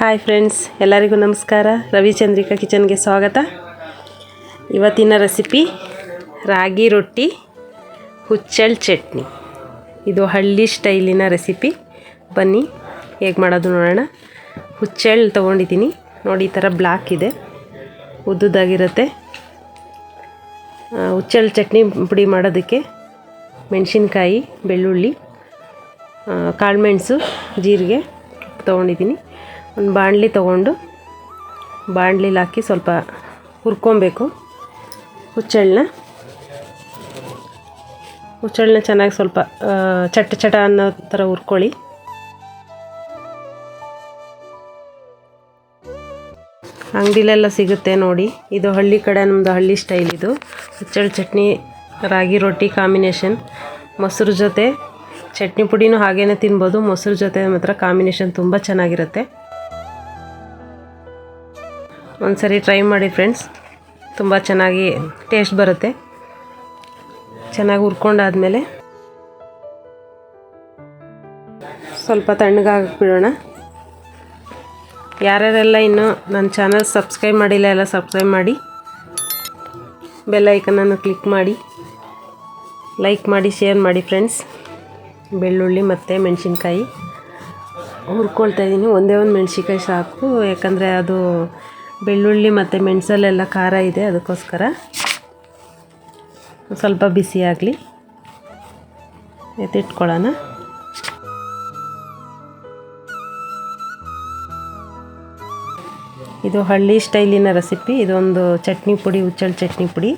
Hi friends ಎಲ್ಲರಿಗೂ ನಮಸ್ಕಾರ. ರವಿಚಂದ್ರಿಕಾ ಕಿಚನ್ಗೆ ಸ್ವಾಗತ. ಇವತ್ತಿನ ರೆಸಿಪಿ ರಾಗಿ ರೊಟ್ಟಿ ಹುಚ್ಚಳ್ ಚಟ್ನಿ. ಇದು ಹಳ್ಳಿ ಸ್ಟೈಲಿನ ರೆಸಿಪಿ ಬನ್ನಿ, ಹೇಗೆ ಮಾಡೋದು ನೋಡೋಣ. ಹುಚ್ಚಳ್ ತೊಗೊಂಡಿದ್ದೀನಿ. ನೋಡಿ, ಈ ಥರ ಬ್ಲ್ಯಾಕ್ ಇದೆ. ಉದ್ದುದಾಗಿರುತ್ತೆ. ಹುಚ್ಚಳ್ ಚಟ್ನಿ ಪುಡಿ ಮಾಡೋದಕ್ಕೆ ಮೆಣಸಿನ್ಕಾಯಿ, ಬೆಳ್ಳುಳ್ಳಿ ಕಾಳುಮೆಣಸು ಜೀರಿಗೆ ತೊಗೊಂಡಿದ್ದೀನಿ. ಒಂದು ಬಾಣಲಿ ತಗೊಂಡು ಬಾಣಲಿಲಿ ಹಾಕಿ ಸ್ವಲ್ಪ ಹುರ್ಕೊಬೇಕು. ಹುಚ್ಚೆಳ್ಳನ್ನ ಹುಚ್ಚೆಳ್ಳನ್ನ ಚೆನ್ನಾಗಿ ಸ್ವಲ್ಪ ಚಟ ಚಟ ಅನ್ನೋ ಥರ ಹುರ್ಕೊಳ್ಳಿ. ಅಂಗಡಿಲೆಲ್ಲ ಸಿಗುತ್ತೆ ನೋಡಿ. ಇದು ಹಳ್ಳಿ ಕಡೆ ನಮ್ಮದು ಹಳ್ಳಿ ಸ್ಟೈಲ್ ಇದು. ಹುಚ್ಚೆಳ್ಳು ಚಟ್ನಿ, ರಾಗಿ ರೊಟ್ಟಿ ಕಾಂಬಿನೇಷನ್. ಮೊಸರು ಜೊತೆ ಚಟ್ನಿ ಪುಡಿನೂ ಹಾಗೇ ತಿನ್ಬೋದು. ಮೊಸರು ಜೊತೆ ಮಾತ್ರ ಕಾಂಬಿನೇಷನ್ ತುಂಬ ಚೆನ್ನಾಗಿರುತ್ತೆ. ಒಂದ್ಸರಿ ಟ್ರೈ ಮಾಡಿ ಫ್ರೆಂಡ್ಸ್ ತುಂಬ ಚೆನ್ನಾಗಿ ಟೇಸ್ಟ್ ಬರುತ್ತೆ. ಚೆನ್ನಾಗಿ ಹುರ್ಕೊಂಡಾದ್ಮೇಲೆ ಸ್ವಲ್ಪ ತಣ್ಣಗಾಗಿಬಿಡೋಣ. ಯಾರ್ಯಾರೆಲ್ಲ ಇನ್ನೂ ನನ್ನ ಚಾನಲ್ ಸಬ್ಸ್ಕ್ರೈಬ್ ಮಾಡಿಲ್ಲ, ಎಲ್ಲ ಸಬ್ಸ್ಕ್ರೈಬ್ ಮಾಡಿ. ಬೆಲ್ ಐಕನನ್ನು ಕ್ಲಿಕ್ ಮಾಡಿ. ಲೈಕ್ ಮಾಡಿ ಶೇರ್ ಮಾಡಿ ಫ್ರೆಂಡ್ಸ್ ಬೆಳ್ಳುಳ್ಳಿ ಮತ್ತು ಮೆಣಸಿನ್ಕಾಯಿ. ಹುರ್ಕೊಳ್ತಾ ಇದ್ದೀನಿ ಒಂದೇ ಒಂದು ಮೆಣಸಿನ್ಕಾಯಿ ಸಾಕು. ಯಾಕಂದರೆ ಅದು ಬೆಳ್ಳುಳ್ಳಿ ಮತ್ತು ಮೆಣಸಲ್ಲೆಲ್ಲ ಖಾರ ಇದೆ ಅದಕ್ಕೋಸ್ಕರ. ಸ್ವಲ್ಪ ಬಿಸಿ ಆಗಲಿ. ಎತ್ತಿಟ್ಕೊಳ್ಳೋಣ. ಇದು ಹಳ್ಳಿ ಸ್ಟೈಲಿನ ರೆಸಿಪಿ. ಇದೊಂದು ಚಟ್ನಿ ಪುಡಿ ಹುಚ್ಚಳ ಚಟ್ನಿ ಪುಡಿ.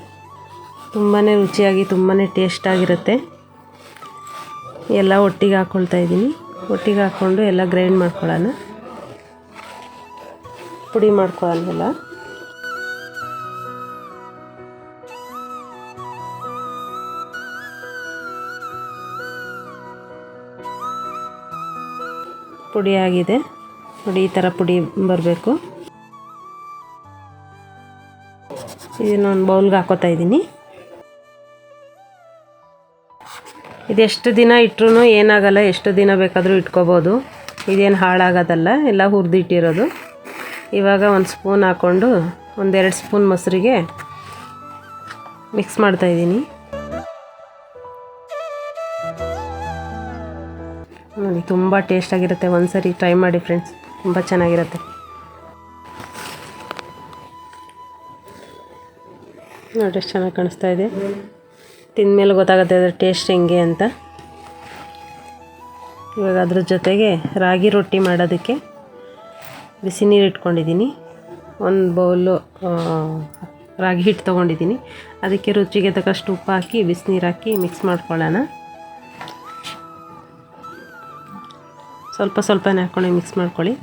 ತುಂಬಾ ರುಚಿಯಾಗಿ ತುಂಬಾ ಟೇಸ್ಟಾಗಿರುತ್ತೆ ಎಲ್ಲ ಒಟ್ಟಿಗೆ ಹಾಕ್ಕೊಳ್ತಾ ಇದ್ದೀನಿ. ಒಟ್ಟಿಗೆ ಹಾಕ್ಕೊಂಡು ಎಲ್ಲ ಗ್ರೈಂಡ್ ಮಾಡ್ಕೊಳ್ಳೋಣ. ಪುಡಿ ಮಾಡ್ಕೊಳ್ಳೋಣ ಎಲ್ಲ ಪುಡಿ ಆಗಿದೆ. ನೋಡಿ, ಈ ಥರ ಪುಡಿ ಬರಬೇಕು. ಇದನ್ನ ಒಂದು ಬೌಲ್ಗೆ ಹಾಕೋತಾ ಇದ್ದೀನಿ. ಇದೆಷ್ಟು ದಿನ ಇಟ್ಟರು ಏನಾಗಲ್ಲ, ಎಷ್ಟು ದಿನ ಬೇಕಾದರೂ ಇಟ್ಕೋಬೋದು. ಇದೇನು ಹಾಳಾಗೋದಲ್ಲ, ಎಲ್ಲ ಹುರಿದಿಟ್ಟಿರೋದು. ಇವಾಗ ಒಂದು ಸ್ಪೂನ್ ಹಾಕ್ಕೊಂಡು ಒಂದೆರಡು ಸ್ಪೂನ್ ಮೊಸರಿಗೆ ಮಿಕ್ಸ್ ಮಾಡ್ತಾಯಿದ್ದೀನಿ ನೋಡಿ, ತುಂಬ ಟೇಸ್ಟಾಗಿರುತ್ತೆ ಒಂದು ಸರಿ ಟ್ರೈ ಮಾಡಿ ಫ್ರೆಂಡ್ಸ್ ತುಂಬ ಚೆನ್ನಾಗಿರುತ್ತೆ. ನೋಡಿ, ಎಷ್ಟು ಚೆನ್ನಾಗಿ ಕಾಣಿಸ್ತಾ ಇದೆ. ತಿಂದಮೇಲೆ ಗೊತ್ತಾಗುತ್ತೆ ಅದರ ಟೇಸ್ಟ್ ಹೆಂಗೆ ಅಂತ. ಇವಾಗ ಅದ್ರ ಜೊತೆಗೆ ರಾಗಿ ರೊಟ್ಟಿ ಮಾಡೋದಕ್ಕೆ ಬಿಸಿ ನೀರು ಇಟ್ಕೊಂಡಿದ್ದೀನಿ. ಒಂದು ಬೌಲು ರಾಗಿ ಹಿಟ್ಟು ತೊಗೊಂಡಿದ್ದೀನಿ. ಅದಕ್ಕೆ ರುಚಿಗೆ ತಕ್ಕಷ್ಟು ಉಪ್ಪು ಹಾಕಿ, ಬಿಸಿನೀರು ಹಾಕಿ ಮಿಕ್ಸ್ ಮಾಡ್ಕೊಳ್ಳೋಣ. ಸ್ವಲ್ಪ ಸ್ವಲ್ಪನೇ ಹಾಕ್ಕೊಂಡು ಮಿಕ್ಸ್ ಮಾಡ್ಕೊಳ್ಳಿ.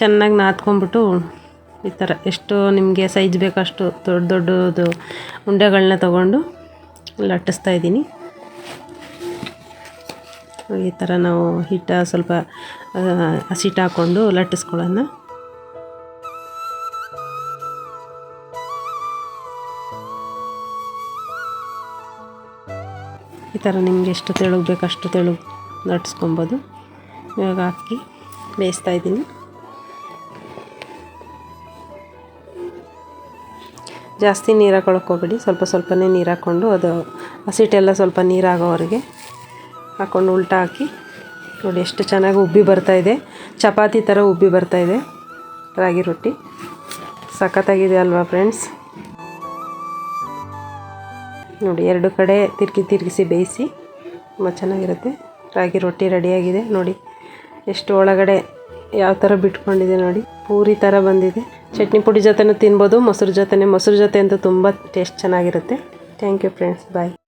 ಚೆನ್ನಾಗಿ ನಾದ್ಕೊಂಬಿಟ್ಟು ಈ ಥರ ಎಷ್ಟು ನಿಮಗೆ ಸೈಜ್ ಬೇಕಷ್ಟು ದೊಡ್ಡ ದೊಡ್ಡದು ಉಂಡೆಗಳನ್ನ ತೊಗೊಂಡು ಲಟ್ಟಿಸ್ತಾ ಇದ್ದೀನಿ. ಈ ಥರ ನಾವು ಹಿಟ್ಟು ಸ್ವಲ್ಪ ಹಸಿಟ್ಟು ಹಾಕ್ಕೊಂಡು ಲಟ್ಟಿಸ್ಕೊಳ್ಳೋಣ. ಈ ಥರ ನಿಮಗೆ ಎಷ್ಟು ತೆಳುಗೆ ಬೇಕು ಅಷ್ಟು ತೆಳು ಲಟ್ಟಿಸ್ಕೊಬೋದು. ಇವಾಗ ಹಾಕಿ ಬೇಯಿಸ್ತಾ ಇದ್ದೀನಿ. ಜಾಸ್ತಿ ನೀರು ಹಾಕೊಳಕ್ಕೆ ಹೋಗ್ಬೇಡಿ. ಸ್ವಲ್ಪ ಸ್ವಲ್ಪನೇ ನೀರು ಹಾಕ್ಕೊಂಡು ಅದು ಹಸಿಟ್ಟೆಲ್ಲ ಸ್ವಲ್ಪ ನೀರಾಗೋವರೆಗೆ ಹಾಕ್ಕೊಂಡು ಉಲ್ಟಾ ಹಾಕಿ. ನೋಡಿ ಎಷ್ಟು ಚೆನ್ನಾಗಿ ಉಬ್ಬಿ ಬರ್ತಾ ಇದೆ. ಚಪಾತಿ ಥರ ಉಬ್ಬಿ ಬರ್ತಾ ಇದೆ. ರಾಗಿ ರೊಟ್ಟಿ. ಸಖತ್ತಾಗಿದೆ ಅಲ್ವಾ ಫ್ರೆಂಡ್ಸ್ ನೋಡಿ ಎರಡು ಕಡೆ ತಿರುಗಿ ತಿರುಗಿಸಿ ಬೇಯಿಸಿ ತುಂಬ ಚೆನ್ನಾಗಿರುತ್ತೆ. ರಾಗಿ ರೊಟ್ಟಿ ರೆಡಿಯಾಗಿದೆ. ನೋಡಿ ಎಷ್ಟು ಒಳಗಡೆ ಯಾವ ಥರ ಬಿಟ್ಕೊಂಡಿದೆ ನೋಡಿ. ಪೂರಿ ಥರ ಬಂದಿದೆ. ಚಟ್ನಿ ಪುಡಿ ಜೊತೆನೂ ತಿನ್ಬೋದು, ಮೊಸರು ಜೊತೆನೇ. ಮೊಸರು ಜೊತೆ ಅಂತೂ ತುಂಬ ಟೇಸ್ಟ್ ಚೆನ್ನಾಗಿರುತ್ತೆ. Thank you friends bye